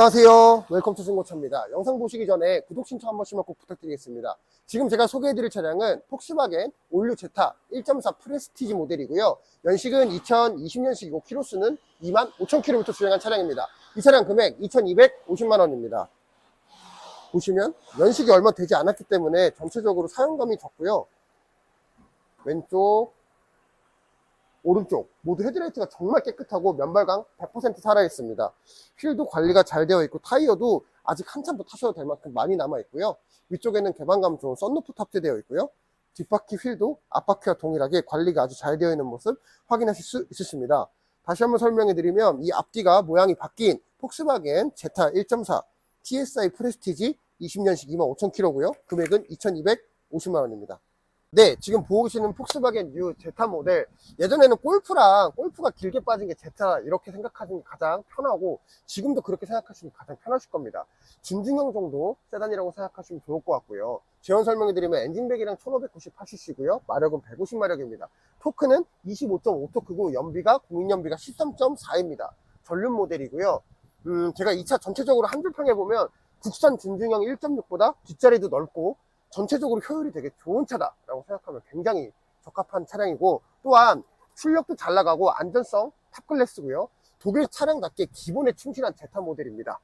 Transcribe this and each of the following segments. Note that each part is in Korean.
안녕하세요. 웰컴 투 중고차입니다. 영상 보시기 전에 구독 신청 한 번씩만 꼭 부탁드리겠습니다. 지금 제가 소개해드릴 차량은 폭스바겐 올류 제타 1.4 프레스티지 모델이고요. 연식은 2020년식이고 키로수는 25,000km 주행한 차량입니다. 이 차량 금액 2,250만원입니다. 보시면 연식이 얼마 되지 않았기 때문에 전체적으로 사용감이 적고요. 왼쪽, 오른쪽 모두 헤드라이트가 정말 깨끗하고 면발광 100% 살아있습니다. 휠도 관리가 잘 되어 있고 타이어도 아직 한참 더 타셔도 될 만큼 많이 남아 있고요. 위쪽에는 개방감 좋은 썬루프 탑재되어 있고요. 뒷바퀴 휠도 앞바퀴와 동일하게 관리가 아주 잘 되어 있는 모습 확인하실 수 있으십니다. 다시 한번 설명해 드리면 이 앞뒤가 모양이 바뀐 폭스바겐 제타 1.4 TSI 프레스티지 20년식 25,000km고요. 금액은 2,250만 원입니다. 네, 지금 보고 계시는 폭스바겐 뉴 제타 모델. 예전에는 골프랑 골프가 길게 빠진 게 제타 이렇게 생각하시는 게 가장 편하고 지금도 그렇게 생각하시면 가장 편하실 겁니다. 준중형 정도 세단이라고 생각하시면 좋을 것 같고요. 제원 설명해 드리면 엔진백이랑 1598cc고요. 마력은 150마력입니다. 토크는 25.5토크고 연비가 공인연비가 13.4입니다. 전륜 모델이고요. 음, 제가 이 차 전체적으로 한 줄 평해 보면 국산 준중형 1.6보다 뒷자리도 넓고 전체적으로 효율이 되게 좋은 차다라고 생각하면 굉장히 적합한 차량이고 또한 출력도 잘 나가고 안전성 탑클래스고요. 독일 차량답게 기본에 충실한 제타 모델입니다.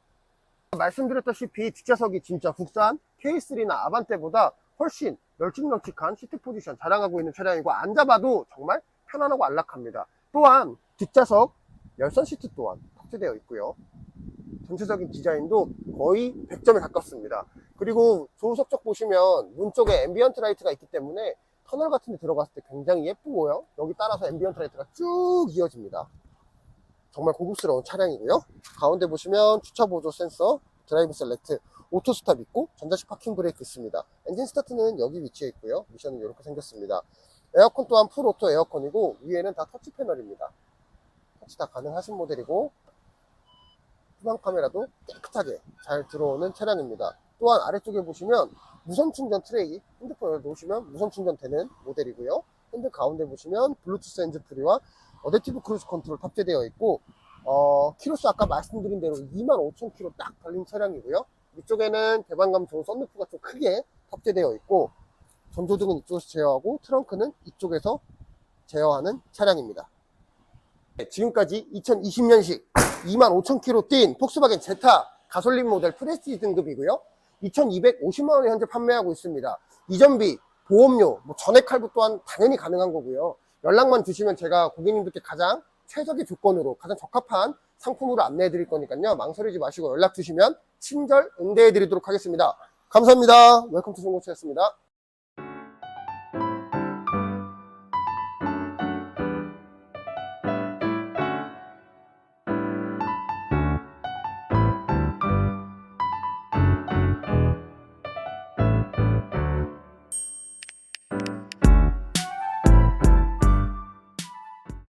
말씀드렸다시피 뒷좌석이 진짜 국산 K3나 아반떼보다 훨씬 널찍널찍한 시트 포지션 자랑하고 있는 차량이고 앉아봐도 정말 편안하고 안락합니다. 또한 뒷좌석 열선 시트 또한 탑재되어 있고요. 전체적인 디자인도 거의 100점에 가깝습니다. 그리고 조수석 쪽 보시면 문 쪽에 앰비언트 라이트가 있기 때문에 터널 같은 데 들어갔을 때 굉장히 예쁘고요. 여기 따라서 앰비언트 라이트가 쭉 이어집니다. 정말 고급스러운 차량이고요. 가운데 보시면 주차 보조 센서, 드라이브 셀렉트, 오토 스탑 있고 전자식 파킹 브레이크 있습니다. 엔진 스타트는 여기 위치해 있고요. 미션은 이렇게 생겼습니다. 에어컨 또한 풀 오토 에어컨이고 위에는 다 터치 패널입니다. 터치 다 가능하신 모델이고 후방 카메라도 깨끗하게 잘 들어오는 차량입니다. 또한 아래쪽에 보시면 무선 충전 트레이 핸드폰을 놓으시면 무선 충전 되는 모델이고요. 핸들 가운데 보시면 블루투스 핸즈프리와 어댑티브 크루즈 컨트롤 탑재되어 있고 어, 키로수 아까 말씀드린 대로 25,000km 딱 달린 차량이고요. 이쪽에는 개방감 좋은 썬루프가 좀 크게 탑재되어 있고 전조등은 이쪽에서 제어하고 트렁크는 이쪽에서 제어하는 차량입니다. 네, 지금까지 2020년식 25,000km 뛴 폭스바겐 제타 가솔린 모델 프레스티지 등급이고요. 2,250만 원에 현재 판매하고 있습니다. 이전비, 보험료, 뭐 전액 할부 또한 당연히 가능한 거고요. 연락만 주시면 제가 고객님들께 가장 최적의 조건으로 가장 적합한 상품으로 안내해 드릴 거니까요. 망설이지 마시고 연락 주시면 친절 응대해 드리도록 하겠습니다. 감사합니다. 웰컴 투 송고차였습니다.